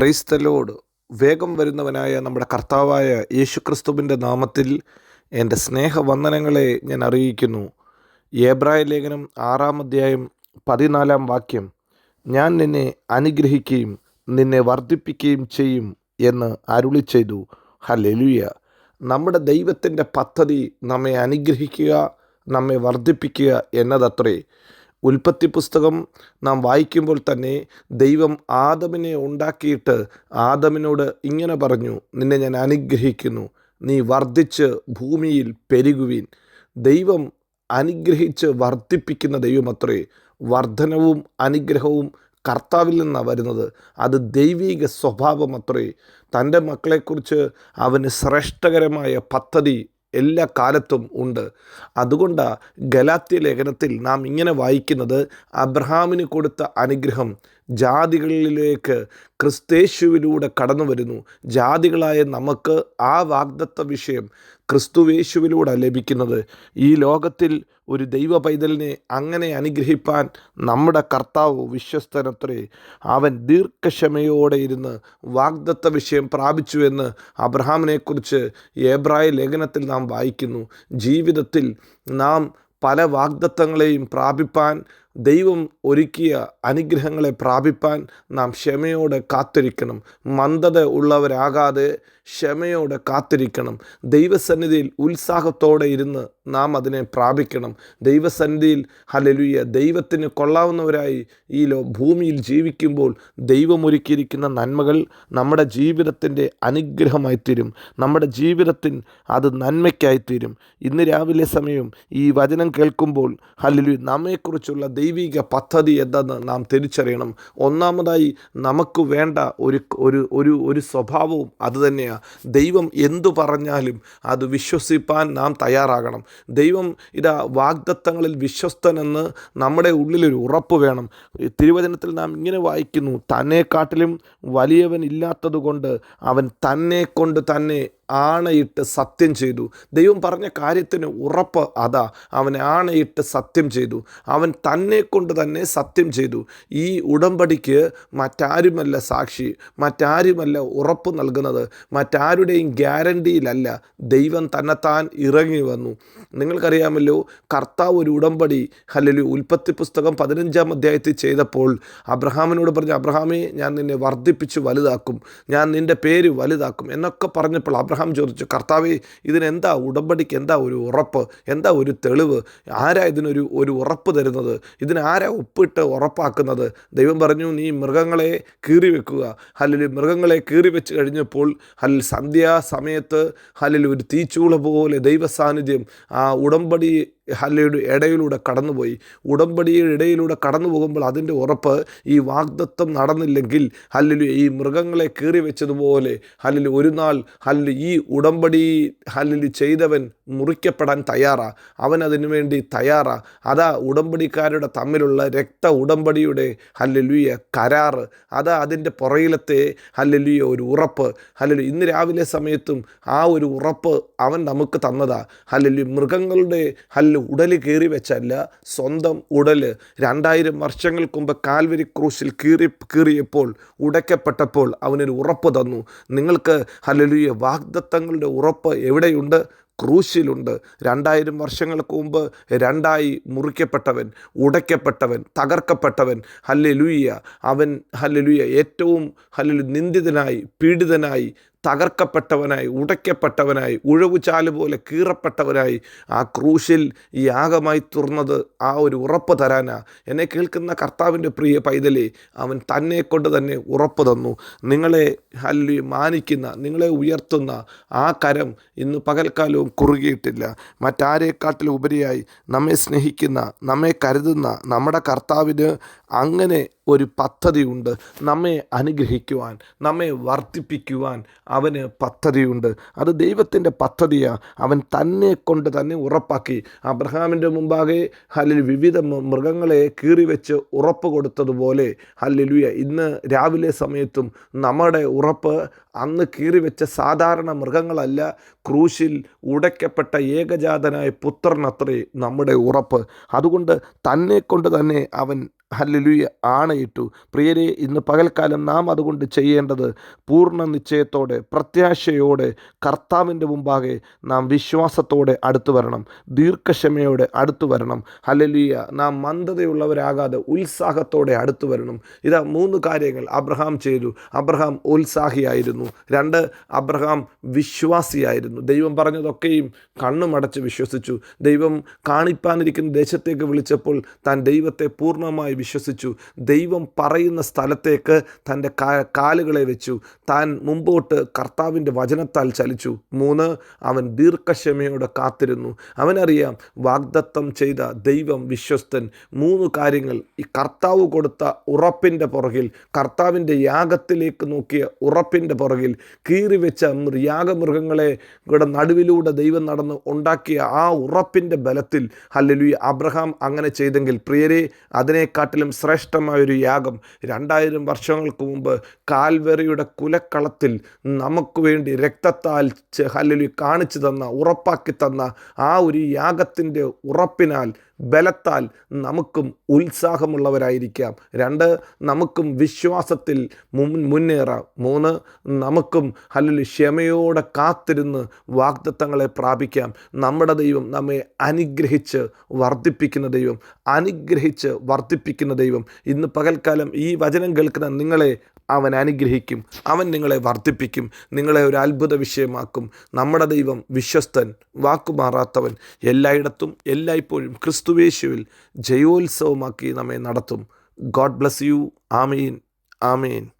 Praise the Lord വേഗം വരുന്നവനായ നമ്മുടെ കർത്താവായ യേശുക്രിസ്തുവിന്റെ നാമത്തിൽ എന്റെ സ്നേഹവന്ദനങ്ങളെ ഞാൻ അറിയിക്കുന്നു. ഏബ്രായ ലേഖനം ആറാം അധ്യായം പതിനാലാം വാക്യം ഞാൻ നിന്നെ അനുഗ്രഹിക്കുകയും നിന്നെ വർദ്ധിപ്പിക്കുകയും ചെയ്യും എന്ന് അരുളി ചെയ്തു. ഹലെലുയ നമ്മുടെ ദൈവത്തിന്റെ പദ്ധതി നമ്മെ അനുഗ്രഹിക്കുക നമ്മെ വർദ്ധിപ്പിക്കുക എന്നതത്രേ. ഉൽപ്പത്തി പുസ്തകം നാം വായിക്കുമ്പോൾ തന്നെ ദൈവം ആദമിനെ ഉണ്ടാക്കിയിട്ട് ആദമിനോട് ഇങ്ങനെ പറഞ്ഞു നിന്നെ ഞാൻ അനുഗ്രഹിക്കുന്നു. നീ വർദ്ധിച്ച് ഭൂമിയിൽ പെരുകുവീൻ. ദൈവം അനുഗ്രഹിച്ച് വർദ്ധിപ്പിക്കുന്ന ദൈവമത്രേ വർധനവും അനുഗ്രഹവും കർത്താവിൽ നിന്നാണ് വരുന്നത്. അത് ദൈവിക സ്വഭാവമത്രേ. തന്റെ മക്കളെക്കുറിച്ച് അവന് ശ്രേഷ്ഠകരമായ പദ്ധതി എല്ലാ കാലത്തും ഉണ്ട്. അതുകൊണ്ട് ഗലാത്യ ലേഖനത്തിൽ നാം ഇങ്ങനെ വായിക്കുന്നത് അബ്രഹാമിന് കൊടുത്ത അനുഗ്രഹം ജാതികളിലേക്ക് ക്രിസ്തേശുവിലൂടെ കടന്നു വരുന്നു. ജാതികളായ നമുക്ക് ആ വാഗ്ദത്ത വിഷയം ക്രിസ്തുവേശുവിലൂടെ ലഭിക്കുന്നത്. ഈ ലോകത്തിൽ ഒരു ദൈവ പൈതലിനെ അങ്ങനെ അനുഗ്രഹിപ്പാൻ നമ്മുടെ കർത്താവ് വിശ്വസ്തനത്രേ അവൻ ദീർഘക്ഷമയോടെ ഇരുന്ന് വാഗ്ദത്ത വിഷയം പ്രാപിച്ചുവെന്ന് അബ്രഹാമിനെക്കുറിച്ച് ഏബ്രായ ലേഖനത്തിൽ നാം വായിക്കുന്നു. ജീവിതത്തിൽ നാം പല വാഗ്ദത്തങ്ങളെയും പ്രാപിപ്പാൻ ദൈവം ഒരുക്കിയ അനുഗ്രഹങ്ങളെ പ്രാപിപ്പാൻ നാം ക്ഷമയോടെ കാത്തിരിക്കണം. മന്ദത ഉള്ളവരാകാതെ ക്ഷമയോടെ കാത്തിരിക്കണം. ദൈവസന്നിധിയിൽ ഉത്സാഹത്തോടെ ഇരുന്ന് നാം അതിനെ പ്രാപിക്കണം. ദൈവസന്നിധിയിൽ ഹലലുയ ദൈവത്തിന് കൊള്ളാവുന്നവരായി ഈ ലോ ഭൂമിയിൽ ജീവിക്കുമ്പോൾ ദൈവമൊരുക്കിയിരിക്കുന്ന നന്മകൾ നമ്മുടെ ജീവിതത്തിന്റെ അനുഗ്രഹമായി തീരും നമ്മുടെ ജീവിതത്തിൽ അത് നന്മയ്ക്കായിത്തീരും. ഇന്ന് രാവിലെ സമയം ഈ വചനം കേൾക്കുമ്പോൾ ഹലലു നമ്മെക്കുറിച്ചുള്ള ദൈവിക പദ്ധതി എന്തെന്ന് നാം തിരിച്ചറിയണം. ഒന്നാമതായി നമുക്ക് വേണ്ട ഒരു ഒരു ഒരു ഒരു സ്വഭാവവും അതുതന്നെയാണ് ദൈവം എന്തു പറഞ്ഞാലും അത് വിശ്വസിപ്പാൻ നാം തയ്യാറാകണം. ദൈവം ഇതാ വാഗ്ദത്തങ്ങളിൽ വിശ്വസ്തനെന്ന് നമ്മുടെ ഉള്ളിലൊരു ഉറപ്പ് വേണം. തിരുവചനത്തിൽ നാം ഇങ്ങനെ വായിക്കുന്നു തന്നെക്കാട്ടിലും വലിയവൻ ഇല്ലാത്തതുകൊണ്ട് അവൻ തന്നെ കൊണ്ട് തന്നെ ആണയിട്ട് സത്യം ചെയ്തു. ദൈവം പറഞ്ഞ കാര്യത്തിന് ഉറപ്പ് അതാ. അവൻ ആണയിട്ട് സത്യം ചെയ്തു. അവൻ തന്നെ കൊണ്ട് തന്നെ സത്യം ചെയ്തു. ഈ ഉടമ്പടിക്ക് മറ്റാരുമല്ല സാക്ഷി മറ്റാരുമല്ല ഉറപ്പ് നൽകുന്നത് മറ്റാരുടെയും ഗ്യാരണ്ടിയിലല്ല ദൈവം തന്നെത്താൻ ഇറങ്ങി വന്നു. നിങ്ങൾക്കറിയാമല്ലോ കർത്താവ് ഒരു ഉടമ്പടി അല്ലെങ്കിൽ ഉൽപ്പത്തി പുസ്തകം പതിനഞ്ചാം അധ്യായത്തിൽ ചെയ്തപ്പോൾ അബ്രഹാമിനോട് പറഞ്ഞു അബ്രഹാമേ ഞാൻ നിന്നെ വർദ്ധിപ്പിച്ച് വലുതാക്കും ഞാൻ നിന്റെ പേര് വലുതാക്കും എന്നൊക്കെ പറഞ്ഞപ്പോൾ അബ്രഹാം ചോദിച്ചു കർത്താവെ ഇതിനെന്താ? ഉടമ്പടിക്ക് എന്താ ഒരു ഉറപ്പ്? എന്താ ഒരു തെളിവ്? ആരാ ഇതിനൊരു ഒരു ഉറപ്പ് തരുന്നത്? ഇതിനാരാ ഒപ്പിട്ട് ഉറപ്പാക്കുന്നത്? ദൈവം പറഞ്ഞു നീ മൃഗങ്ങളെ കീറി വെക്കുക അല്ലെങ്കിൽ മൃഗങ്ങളെ കീറി വെച്ച് കഴിഞ്ഞപ്പോൾ അല്ലെങ്കിൽ സന്ധ്യാസമയത്ത് അല്ലെങ്കിൽ ഒരു തീച്ചൂള പോലെ ദൈവസാന്നിധ്യം ആ ഉടമ്പടി ഹല്ലയുടെ ഇടയിലൂടെ കടന്നുപോയി. ഉടമ്പടിയുടെ ഇടയിലൂടെ കടന്നു പോകുമ്പോൾ അതിന്റെ ഉറപ്പ് ഈ വാഗ്ദത്വം നടന്നില്ലെങ്കിൽ ഹല്ലിൽ ഈ മൃഗങ്ങളെ കീറി വെച്ചതുപോലെ ഹല്ലിൽ ഒരു നാൾ ഹല്ലിൽ ഈ ഉടമ്പടി ഹല്ലിൽ ചെയ്തവൻ മുറിക്കപ്പെടാൻ തയ്യാറാ. അവൻ അതിനു വേണ്ടി തയ്യാറാ. അതാ ഉടമ്പടിക്കാരുടെ തമ്മിലുള്ള രക്ത ഉടമ്പടിയുടെ ഹല്ലലുയ കരാറ്. അതാ അതിന്റെ പുറയിലത്തെ ഹല്ലലുയ ഒരു ഉറപ്പ്. ഹല്ലലു ഇന്ന് രാവിലെ സമയത്തും ആ ഒരു ഉറപ്പ് അവൻ നമുക്ക് തന്നതാ. ഹല്ലലു മൃഗങ്ങളുടെ ഹല്ല് ഉടൽ കീറി വെച്ചല്ല സ്വന്തം ഉടൽ രണ്ടായിരം വർഷങ്ങൾക്ക് മുമ്പ് കാൽവരി ക്രൂശിൽ കീറി കീറിയപ്പോൾ ഉടയ്ക്കപ്പെട്ടപ്പോൾ അവനൊരു ഉറപ്പ് തന്നു. നിങ്ങൾക്ക് ഹലലുയ വാഗ്ദത്തങ്ങളുടെ ഉറപ്പ് എവിടെയുണ്ട്? ക്രൂശിലുണ്ട്. രണ്ടായിരം വർഷങ്ങൾക്ക് മുമ്പ് രണ്ടായി മുറിക്കപ്പെട്ടവൻ ഉടയ്ക്കപ്പെട്ടവൻ തകർക്കപ്പെട്ടവൻ ഹല്ലെ അവൻ ഹല്ലെ ഏറ്റവും ഹല്ലെ നിന്ദിതനായി പീഡിതനായി തകർക്കപ്പെട്ടവനായി ഉടയ്ക്കപ്പെട്ടവനായി ഉഴവുചാൽ പോലെ കീറപ്പെട്ടവനായി ആ ക്രൂശിൽ യാഗമായി തുറന്നത് ആ ഒരു ഉറപ്പ് തരാനാ. എന്നെ കേൾക്കുന്ന കർത്താവിന്റെ പ്രിയ പൈതലേ അവൻ തന്നെ കൊണ്ട് തന്നെ ഉറപ്പ് തന്നു. നിങ്ങളെ ഹല്ലി മാനിക്കുന്ന നിങ്ങളെ ഉയർത്തുന്ന ആ കരം ഇന്ന് പകൽക്കാലവും കുറുകിയിട്ടില്ല. മറ്റാരേക്കാട്ടിലും ഉപരിയായി നമ്മെ സ്നേഹിക്കുന്ന നമ്മെ കരുതുന്ന നമ്മുടെ കർത്താവിന് അങ്ങനെ ഒരു പദ്ധതിയുണ്ട്. നമ്മെ അനുഗ്രഹിക്കുവാൻ നമ്മെ വർദ്ധിപ്പിക്കുവാൻ അവന് പദ്ധതിയുണ്ട്. അത് ദൈവത്തിന്റെ പദ്ധതിയാണ് അവൻ തന്നെ കൊണ്ട് തന്നെ ഉറപ്പാക്കി. അബ്രഹാമിന്റെ മുമ്പാകെ ഹല്ലിൽ വിവിധ മൃഗങ്ങളെ കീറി വെച്ച് ഉറപ്പ് കൊടുത്തതുപോലെ ഹല്ലിലുയ ഇന്ന് രാവിലെ സമയത്തും നമ്മുടെ ഉറപ്പ് അന്ന് കീറി വെച്ച സാധാരണ മൃഗങ്ങളല്ല ക്രൂശിൽ ഉടയ്ക്കപ്പെട്ട ഏകജാതനായ പുത്രനത്രേ നമ്മുടെ ഉറപ്പ്. അതുകൊണ്ട് തന്നെ കൊണ്ട് തന്നെ അവൻ ഹല്ലുയ ആണയിട്ടു. പ്രിയരെ ഇന്ന് പകൽക്കാലം നാം അതുകൊണ്ട് ചെയ്യേണ്ടത് പൂർണ നിശ്ചയത്തോടെ പ്രത്യാശയോടെ കർത്താവിന്റെ മുമ്പാകെ നാം വിശ്വാസത്തോടെ അടുത്തു വരണം. ദീർഘക്ഷമയോടെ അടുത്തു വരണം. ഹല്ലുയ നാം മന്ദതയുള്ളവരാകാതെ ഉത്സാഹത്തോടെ അടുത്തു വരണം. ഇതാ മൂന്ന് കാര്യങ്ങൾ അബ്രഹാം ചെയ്തു. അബ്രഹാം ഉത്സാഹിയായിരുന്നു. രണ്ട് അബ്രഹാം വിശ്വാസിയായിരുന്നു. ദൈവം പറഞ്ഞതൊക്കെയും കണ്ണുമടച്ച് വിശ്വസിച്ചു. ദൈവം കാണിപ്പാനിരിക്കുന്ന ദേശത്തേക്ക് വിളിച്ചപ്പോൾ താൻ ദൈവത്തെ പൂർണമായി വിശ്വസിച്ചു. ദൈവം പറയുന്ന സ്ഥലത്തേക്ക് തന്റെ കാലുകളെ വെച്ചു. താൻ മുമ്പോട്ട് കർത്താവിന്റെ വചനത്താൽ ചലിച്ചു. മൂന്ന് അവൻ ദീർഘക്ഷമയോടെ കാത്തിരുന്നു. അവനറിയാം വാഗ്ദത്തം ചെയ്ത ദൈവം വിശ്വസ്തൻ. മൂന്ന് കാര്യങ്ങൾ. ഈ കർത്താവ് കൊടുത്ത ഉറപ്പിന്റെ പുറകിൽ കർത്താവിന്റെ യാഗത്തിലേക്ക് നോക്കിയ ഉറപ്പിന്റെ പുറകിൽ കീറി വെച്ച മൃ- യാഗമൃഗങ്ങളെ നടുവിലൂടെ ദൈവം നടന്ന് ഉണ്ടാക്കിയ ആ ഉറപ്പിന്റെ ബലത്തിൽ. ഹല്ലേലൂയ. അബ്രഹാം അങ്ങനെ ചെയ്തെങ്കിൽ പ്രിയരെ അതിനെക്കാട്ടിലും ശ്രേഷ്ഠമായൊരു യാഗം. രണ്ടായിരം വർഷങ്ങൾക്ക് മുമ്പ് കാൽവെറിയുടെ കുലക്കളത്തിൽ നമുക്ക് വേണ്ടി രക്തത്താൽ ഹല്ലലി കാണിച്ചു തന്ന ഉറപ്പാക്കി തന്ന ആ ഒരു യാഗത്തിന്റെ ഉറപ്പിനാൽ ബലത്താൽ നമുക്കും ഉത്സാഹമുള്ളവരായിരിക്കാം. രണ്ട് നമുക്കും വിശ്വാസത്തിൽ മുന്നേറാം. മൂന്ന് നമുക്കും അല്ലെങ്കിൽ ക്ഷമയോടെ കാത്തിരുന്ന് വാഗ്ദത്തങ്ങളെ പ്രാപിക്കാം. നമ്മുടെ ദൈവം നമ്മെ അനുഗ്രഹിച്ച് വർദ്ധിപ്പിക്കുന്ന ദൈവം അനുഗ്രഹിച്ച് വർദ്ധിപ്പിക്കുന്ന ദൈവം. ഇന്ന് പകൽക്കാലം ഈ വചനം കേൾക്കുന്ന നിങ്ങളെ അവൻ അനുഗ്രഹിക്കും. അവൻ നിങ്ങളെ വർദ്ധിപ്പിക്കും. നിങ്ങളെ ഒരു അത്ഭുത വിഷയമാക്കും. നമ്മുടെ ദൈവം വിശ്വസ്തൻ വാക്കുമാറാത്തവൻ എല്ലായിടത്തും എല്ലായ്പ്പോഴും ക്രിസ്തുവേശുവിൽ ജയോത്സവമാക്കി നമ്മെ നടത്തും. God bless you. Amin. Amin.